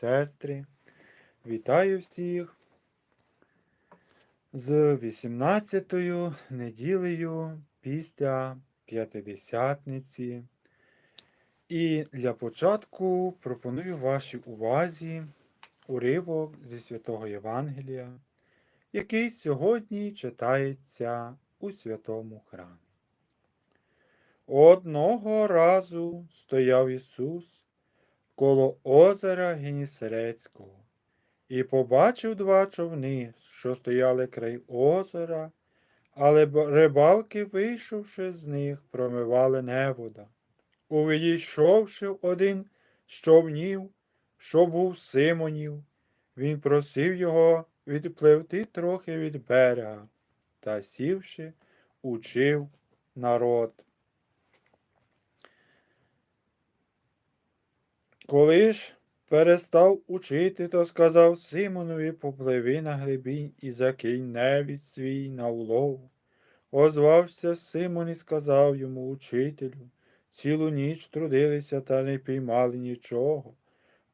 сестри, вітаю всіх з 18-ю неділею після П'ятидесятниці. І для початку пропоную вашій увазі уривок зі Святого Євангелія, який сьогодні читається у святому храмі. Одного разу стояв Ісус коло озера Генісерецького і побачив два човни, що стояли край озера, але рибалки, вийшовши з них, промивали невода. Увійшовши один з човнів, що був Симонів, він просив його відпливти трохи від берега та сівши, учив народ. Коли ж перестав учити, то сказав Симонові попливи на глибінь і закинь невід свій на улов. Озвався Симон і сказав йому, учителю, цілу ніч трудилися та не піймали нічого,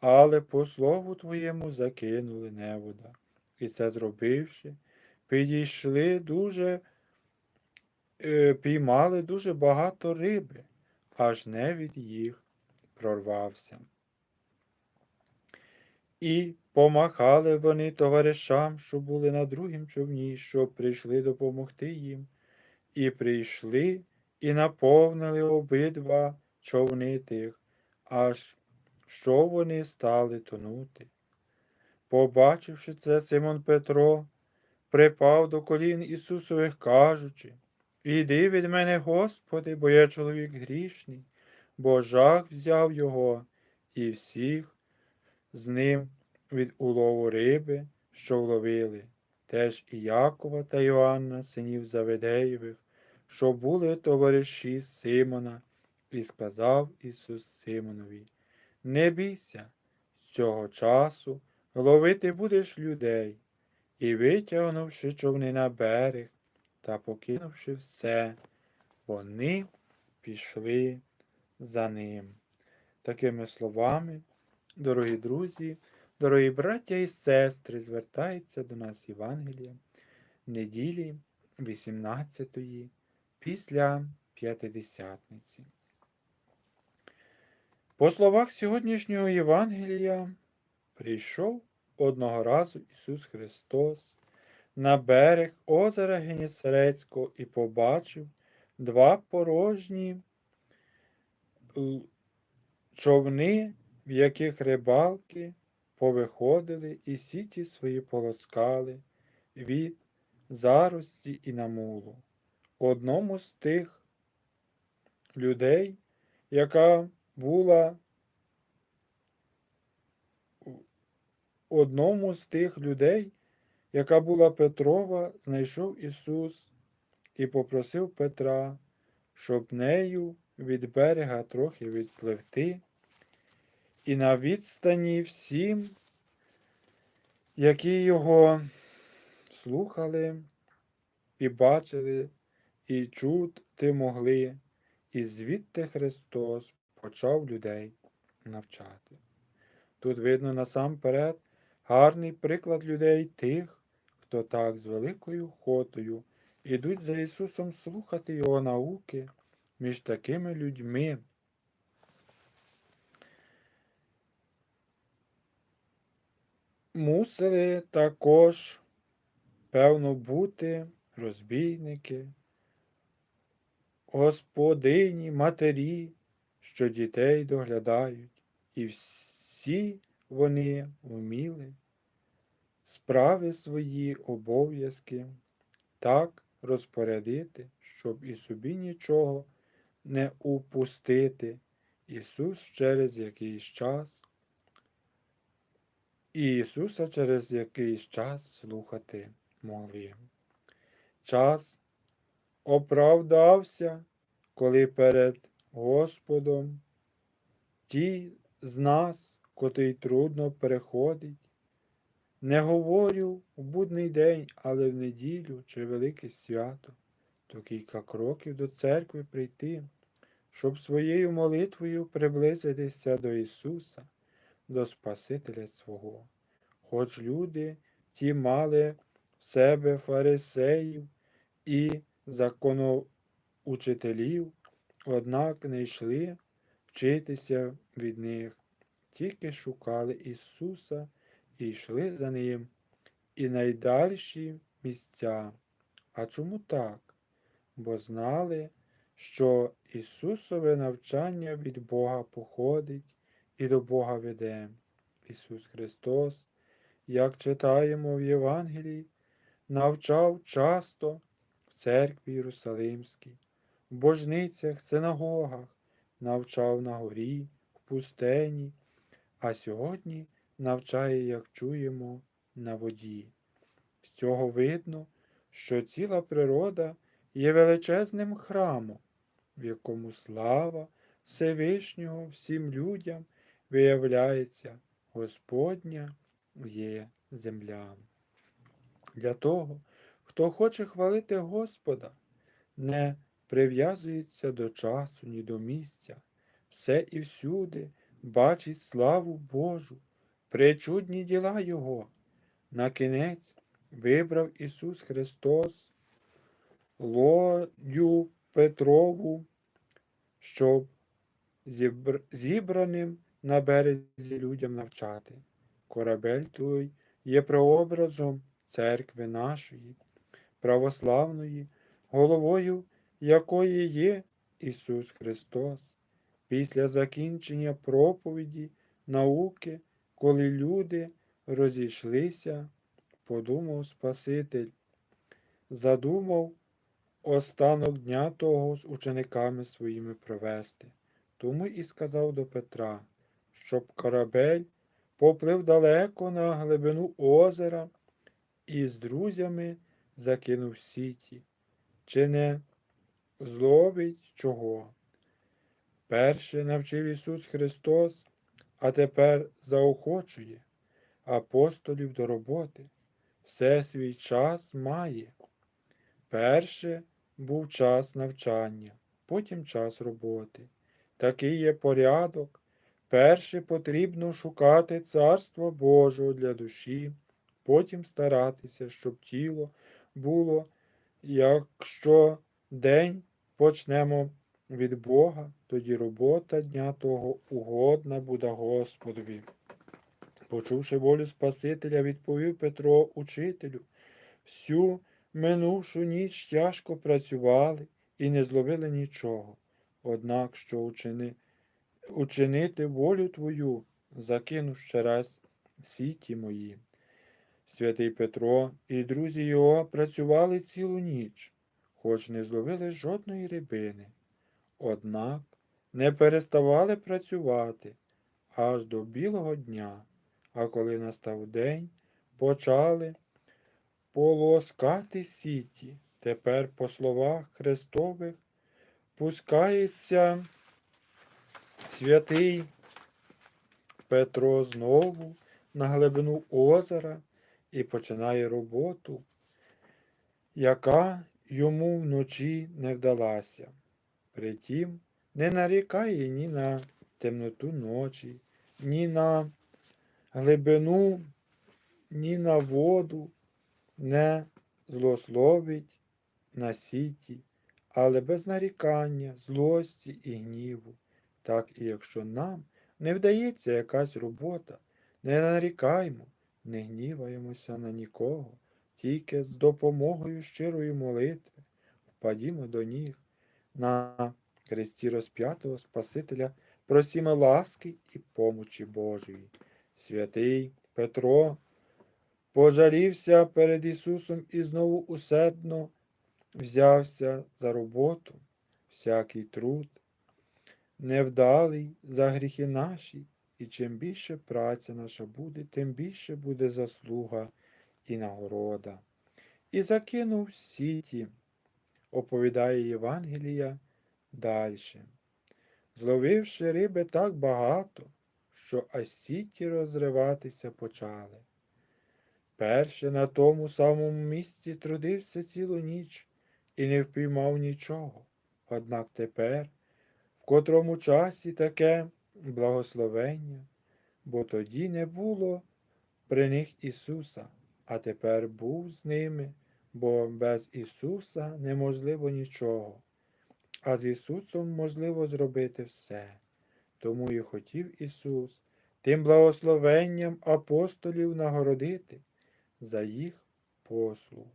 але по слову твоєму закинули невода. І це зробивши, підійшли дуже, е, піймали дуже багато риби, аж невід їх прорвався. І помахали вони товаришам, що були на другім човні, щоб прийшли допомогти їм. І прийшли і наповнили обидва човни тих, аж що вони стали тонути. Побачивши це, Симон Петро припав до колін Ісусових, кажучи, Іди від мене, Господи, бо я чоловік грішний, бо жах взяв його і всіх з ним від улову риби, що вловили, теж і Якова та Йоанна, синів Заведеєвих, що були товариші Симона, і сказав Ісус Симонові, не бійся, з цього часу ловити будеш людей, і витягнувши човни на берег та покинувши все, вони пішли за ним. Такими словами, дорогі друзі, дорогі браття і сестри, звертається до нас Євангелія неділі 18-ї після П'ятидесятниці. По словах сьогоднішнього Євангелія, прийшов одного разу Ісус Христос на берег озера Генісарецького і побачив два порожні човни, в яких рибалки повиходили і сіті свої полоскали від зарості і намулу. Одному з тих людей, яка була одному з тих людей, яка була Петрова, знайшов Ісус і попросив Петра, щоб нею від берега трохи відпливти, і на відстані всім, які його слухали і бачили, і чути могли, і звідти Христос почав людей навчати. Тут видно насамперед гарний приклад людей тих, хто так з великою охотою ідуть за Ісусом слухати Його науки між такими людьми. Мусили також, певно, бути розбійники, господині, матері, що дітей доглядають, і всі вони вміли справи свої обов'язки так розпорядити, щоб і собі нічого не упустити. Ісус через якийсь час, і Ісуса через якийсь час слухати могли. Час оправдався, коли перед Господом ті з нас, котрий трудно переходить, не говорю в будний день, але в неділю чи велике свято, то кілька кроків до церкви прийти, щоб своєю молитвою приблизитися до Ісуса, до Спасителя свого. Хоч люди ті мали в себе фарисеїв і законоучителів, однак не йшли вчитися від них, тільки шукали Ісуса і йшли за Ним і найдальші місця. А чому так? Бо знали, що Ісусове навчання від Бога походить і до Бога веде. Ісус Христос, як читаємо в Євангелії, навчав часто в церкві Єрусалимській, в божницях, синагогах, навчав на горі, в пустені, а сьогодні навчає, як чуємо, на воді. З цього видно, що ціла природа є величезним храмом, в якому слава Всевишнього всім людям виявляється Господня є земля. Для того, хто хоче хвалити Господа, не прив'язується до часу, ні до місця, все і всюди бачить славу Божу, причудні діла Його. На кінець вибрав Ісус Христос Лодю Петрову, щоб зібраним на березі людям навчати. Корабель той є прообразом церкви нашої, православної, головою якої є Ісус Христос. Після закінчення проповіді, науки, коли люди розійшлися, подумав Спаситель, задумав останок дня того з учениками своїми провести. Тому і сказав до Петра, щоб корабель поплив далеко на глибину озера і з друзями закинув сіті, чи не зловить чого. Перше навчив Ісус Христос, а тепер заохочує апостолів до роботи. Все свій час має. Перше був час навчання, потім час роботи. Такий є порядок. Перше потрібно шукати Царство Божого для душі, потім старатися, щоб тіло було, якщо день почнемо від Бога, тоді робота дня того угодна буде Господові. Почувши волю Спасителя, відповів Петро учителю, всю минувшу ніч тяжко працювали і не зловили нічого. Однак, що учини, учинити волю Твою, закину ще раз сіті мої. Святий Петро і друзі його працювали цілу ніч, хоч не зловили жодної рибини. Однак не переставали працювати аж до білого дня, а коли настав день, почали полоскати сіті. Тепер, по словах Христових, пускається святий Петро знову на глибину озера і починає роботу, яка йому вночі не вдалася. Притім, не нарікає ні на темноту ночі, ні на глибину, ні на воду, не злословить на сіті, але без нарікання, злості і гніву. Так і якщо нам не вдається якась робота, не нарікаймо, не гніваємося на нікого, тільки з допомогою щирої молитви впадімо до ніг на хресті розп'ятого Спасителя, просімо ласки і помочі Божої. Святий Петро пожалівся перед Ісусом і знову усердно взявся за роботу, всякий труд, невдалий за гріхи наші, і чим більше праця наша буде, тим більше буде заслуга і нагорода. І закинув сіті, оповідає Євангелія далі. Зловивши риби так багато, що аж сіті розриватися почали. Перше на тому самому місці трудився цілу ніч і не впіймав нічого. Однак тепер, в котрому часі таке благословення, бо тоді не було при них Ісуса, а тепер був з ними, бо без Ісуса неможливо нічого, а з Ісусом можливо зробити все. Тому і хотів Ісус тим благословенням апостолів нагородити за їх послугу.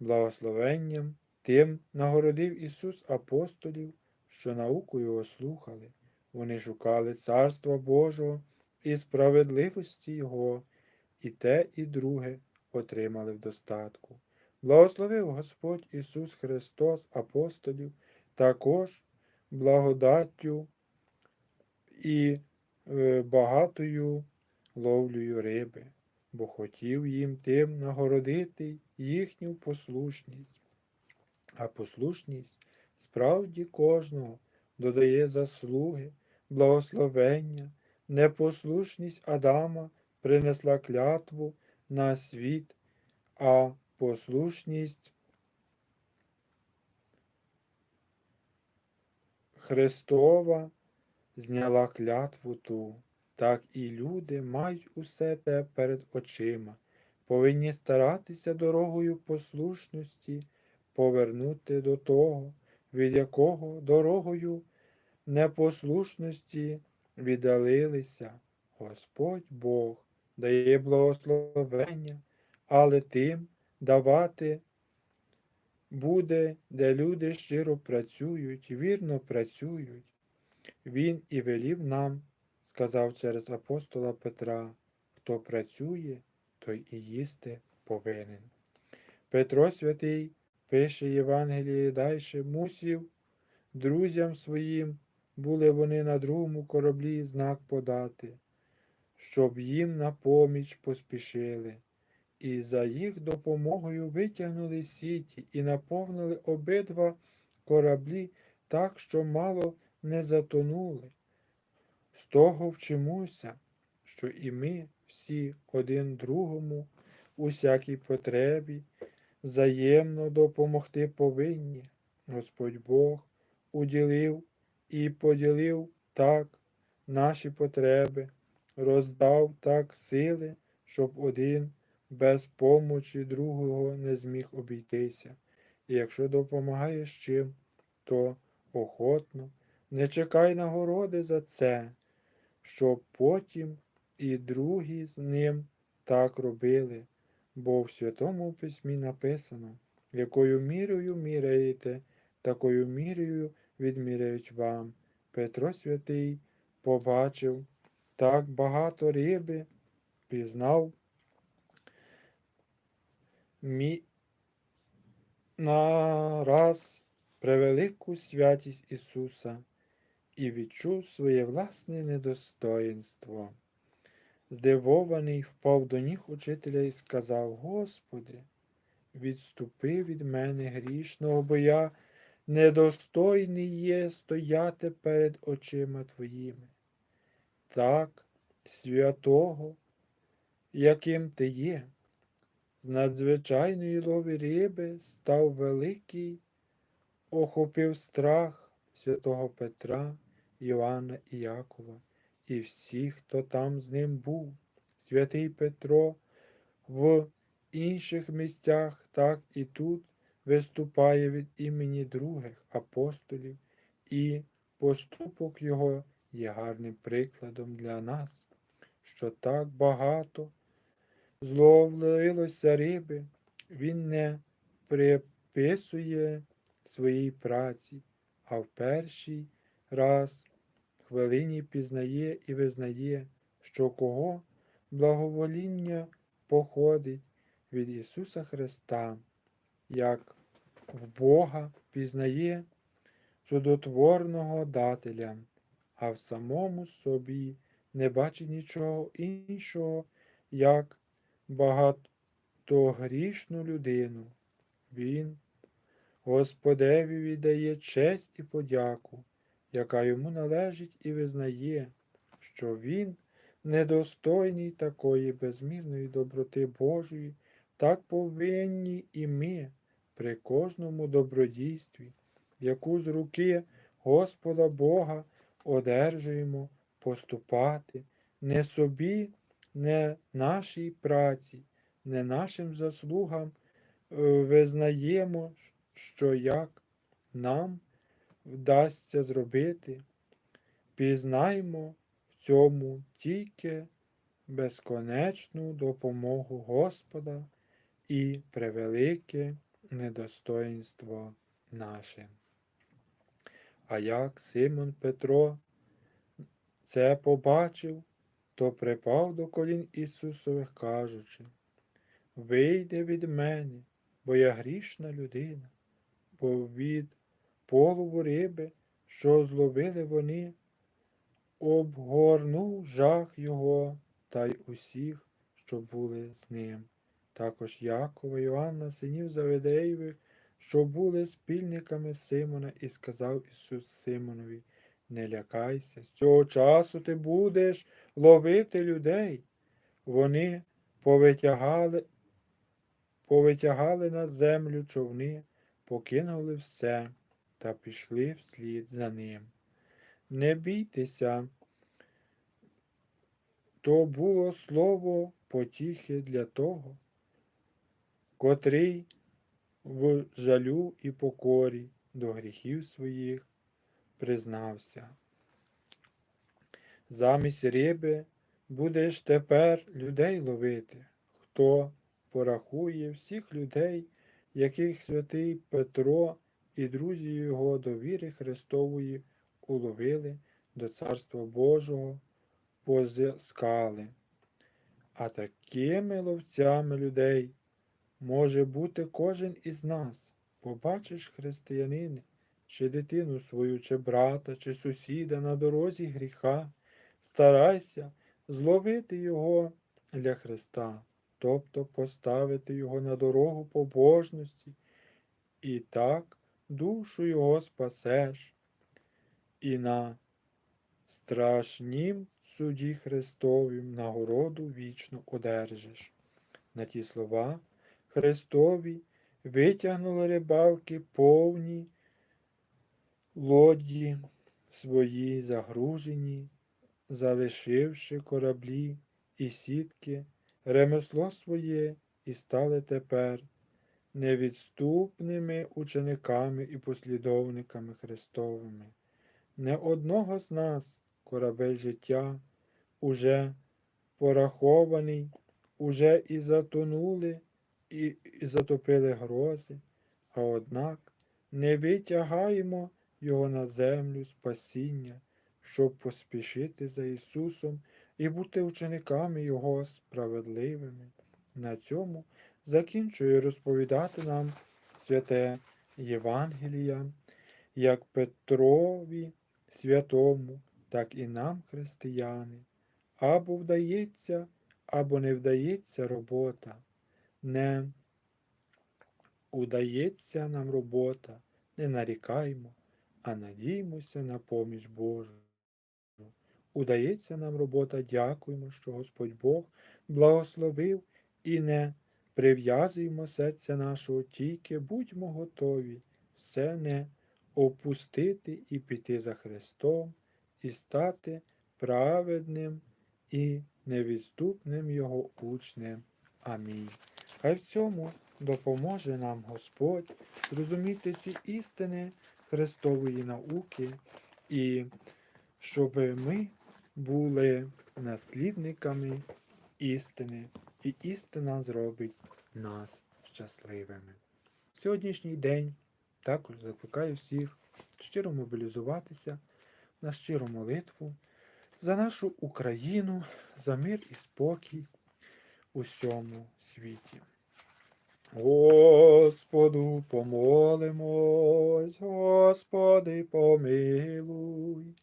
Благословенням тим нагородив Ісус апостолів, що науку Його слухали. Вони шукали Царства Божого і справедливості Його, і те, і друге отримали в достатку. Благословив Господь Ісус Христос апостолів також благодаттю і е, багатою ловлею риби, бо хотів їм тим нагородити їхню послушність. А послушність справді кожного додає заслуги, благословення, непослушність Адама принесла клятву на світ, а послушність Христова зняла клятву ту. Так і люди мають усе те перед очима, повинні старатися дорогою послушності повернути до того, від якого дорогою непослушності віддалилися. Господь Бог дає благословення, але тим давати буде, де люди щиро працюють, вірно працюють. Він і велів нам, сказав через апостола Петра, хто працює, той і їсти повинен. Петро святий пише Євангеліє дальше, мусів друзям своїм, були вони на другому кораблі знак подати, щоб їм на поміч поспішили, і за їх допомогою витягнули сіті і наповнили обидва кораблі так, що мало не затонули. З того вчимося, що і ми всі один другому у всякій потребі взаємно допомогти повинні. Господь Бог уділив і поділив так наші потреби, роздав так сили, щоб один без помочі другого не зміг обійтися. І якщо допомагаєш чим, то охотно, не чекай нагороди за це, щоб потім і другі з ним так робили, бо в Святому Письмі написано, якою мірою міряєте, такою мірою відміряють вам. Петро Святий побачив так багато риби, пізнав мі... нараз превелику святість Ісуса і відчув своє власне недостоїнство. Здивований впав до ніг учителя і сказав, Господи, відступи від мене грішного, бо я недостойний є стояти перед очима Твоїми. Так, святого, яким ти є, з надзвичайної лови риби став великий, охопив страх святого Петра, Івана і Якова і всіх, хто там з ним був. Святий Петро в інших місцях, так і тут виступає від імені других апостолів, і поступок його є гарним прикладом для нас, що так багато зловилося риби, він не приписує своїй праці, а в перший раз хвилині пізнає і визнає, що кого благовоління походить від Ісуса Христа, як в Бога пізнає чудотворного дателя, а в самому собі не бачить нічого іншого, як багатогрішну людину. Він Господеві віддає честь і подяку, яка йому належить і визнає, що він недостойний такої безмірної доброти Божої, так повинні і ми при кожному добродійстві, яку з руки Господа Бога одержуємо поступати, не собі, не нашій праці, не нашим заслугам е, визнаємо, що як нам вдасться зробити, пізнаймо в цьому тільки безконечну допомогу Господа і превелике недостоїнство наше. А як Симон Петро це побачив, то припав до колін Ісусових, кажучи, Вийди від мене, бо я грішна людина, бо від полову риби, що зловили вони, обгорнув жах його та й усіх, що були з ним. Також Якова Іоанна, синів Заведеєвих, що були спільниками Симона, і сказав Ісус Симонові, не лякайся, з цього часу ти будеш ловити людей. Вони повитягали, повитягали на землю човни, покинули все та пішли вслід за ним. Не бійтеся, то було слово потіхи для того, котрий в жалю і покорі до гріхів своїх признався. Замість риби будеш тепер людей ловити, хто порахує всіх людей, яких святий Петро і друзі його до віри Христової уловили до Царства Божого позискали. А такими ловцями людей може бути кожен із нас. Побачиш християнини, чи дитину свою, чи брата, чи сусіда на дорозі гріха, старайся зловити його для Христа, тобто поставити його на дорогу побожності, і так душу його спасеш, і на страшнім суді Христовім нагороду вічну одержиш. На ті слова Христові витягнули рибалки повні лодії свої загружені, залишивши кораблі і сітки, ремесло своє, і стали тепер невідступними учениками і послідовниками Христовими. Не одного з нас корабель життя уже порахований, уже і затонули, і, і затопили грози, а однак не витягаємо його на землю спасіння, щоб поспішити за Ісусом і бути учениками Його справедливими. На цьому закінчує розповідати нам святе Євангелія, як Петрові святому, так і нам, християни. Або вдається, або не вдається робота. Не удається нам робота, не нарікаймо, а надіймося на поміч Божу. Удається нам робота, дякуємо, що Господь Бог благословив і не прив'язуємо серця нашого, тільки будьмо готові все не опустити і піти за Христом, і стати праведним і невідступним Його учнем. Амінь. Хай в цьому допоможе нам Господь зрозуміти ці істини Христової науки, і щоб ми були наслідниками істини, і істина зробить нас щасливими. Сьогоднішній день також закликаю всіх щиро мобілізуватися на щиру молитву за нашу Україну, за мир і спокій у всьому світі. Господу помолимось, Господи помилуй.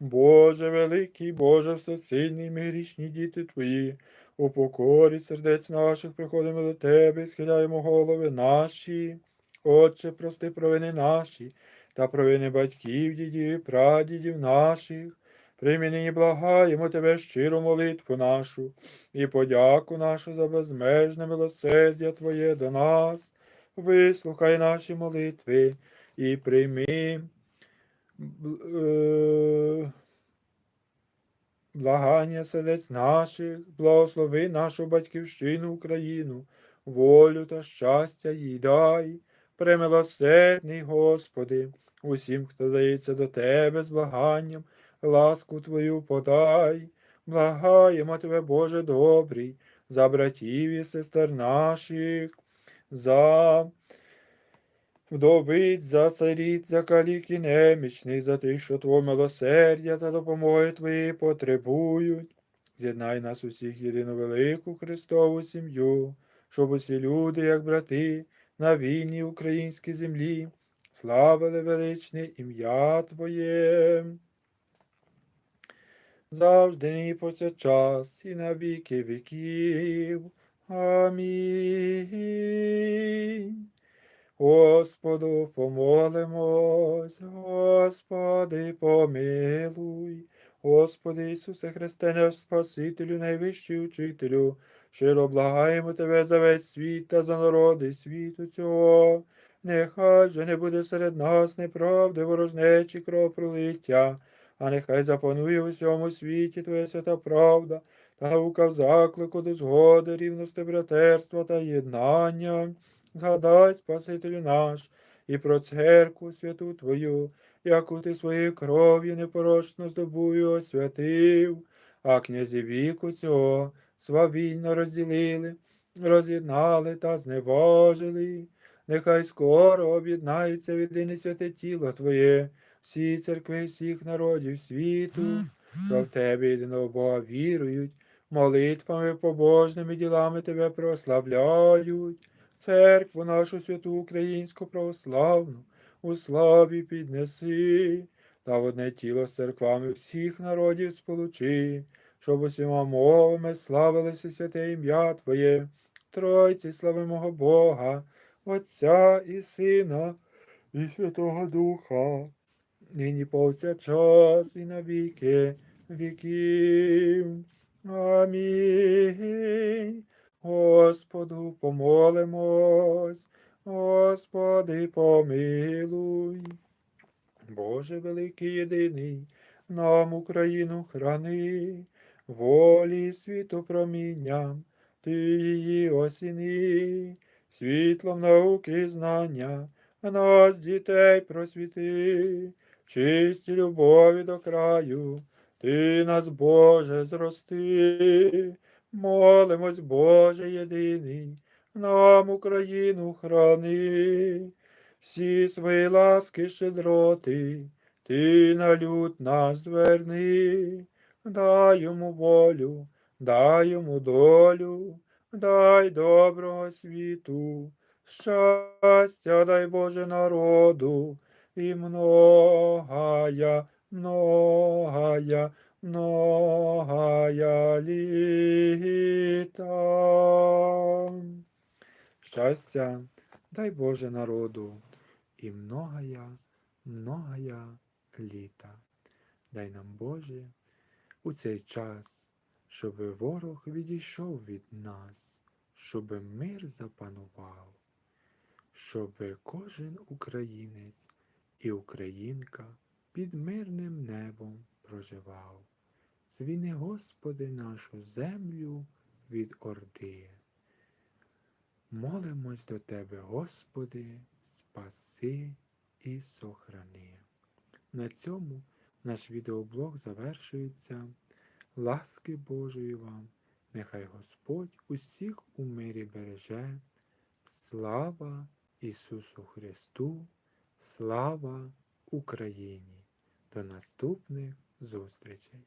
Боже великий, Боже всесильний, ми грішні діти Твої, у покорі сердець наших приходимо до Тебе, і схиляємо голови наші. Отче, прости провини наші та провини батьків, дідів і прадідів наших. Прийми нині благаємо Тебе щиру молитву нашу і подяку нашу за безмежне милосердя Твоє до нас. Вислухай наші молитви і прийми. е, благання сердець наших, благослови нашу батьківщину Україну, волю та щастя їй дай, премилосердний Господи, усім, хто дається до Тебе з благанням, ласку Твою подай, благаємо Тебе, Боже добрий, за братів і сестер наших, за вдовиць, за царіць, за калік і немічний, за тих, що Твого милосердя та допомоги Твої потребують. З'єднай нас усіх єдину велику Христову сім'ю, щоб усі люди, як брати, на вільній українській землі, славили величне ім'я Твоє. Завжди нині повсякчас і на віки віків. Амінь. Господу помолимось, Господи, помилуй, Господи Ісусе Христе, наш Спасителю, найвищий учителю, щиро благаємо Тебе за весь світ та за народи світу цього. Нехай же не буде серед нас неправди, ворожнечі, кровопролиття, а нехай запанує в усьому світі Твоя свята правда, та наука в заклику до згоди, рівності, братерства та єднання. Згадай, Спасителю наш, і про церкву святу Твою, яку ти своєю кров'ю непорочно здобую освятив, а князі віку цього свавільно розділили, роз'єднали та зневажили. Нехай скоро об'єднаються в єдине святе тіло Твоє, всі церкви всіх народів світу, що в Тебе єдиного Бога вірують, молитвами побожними ділами Тебе прославляють церкву нашу святу українську православну, у славі піднеси, та в одне тіло з церквами всіх народів сполучи, щоб усіма мовами славилося святе ім'я Твоє, Тройці слави мого Бога, Отця і Сина, і Святого Духа, нині повсякчас і на віки віків. Амінь. Господу помолимось, Господи помилуй. Боже великий єдиний, нам Україну храни, волі світу промінням, Ти її осіни, світлом науки знання, нас дітей просвіти, чисті любові до краю, Ти нас, Боже, зрости. Молимось, Боже єдиний, нам Україну храни, всі свої ласки щедроти, ти на люд нас зверни, дай йому волю, дай йому долю, дай доброго світу, щастя, дай Боже народу, і многая, многая, многая літа. Щастя, дай Боже народу, і многая, многая літа. Дай нам, Боже, у цей час, щоб ворог відійшов від нас, щоб мир запанував, щоб кожен українець і українка під мирним небом проживав. Звіни, Господи, нашу землю від Орди. Молимось до Тебе, Господи, спаси і сохрани. На цьому наш відеоблог завершується. Ласки Божої вам, нехай Господь усіх у мирі береже. Слава Ісусу Христу, слава Україні! До наступних зустрічей!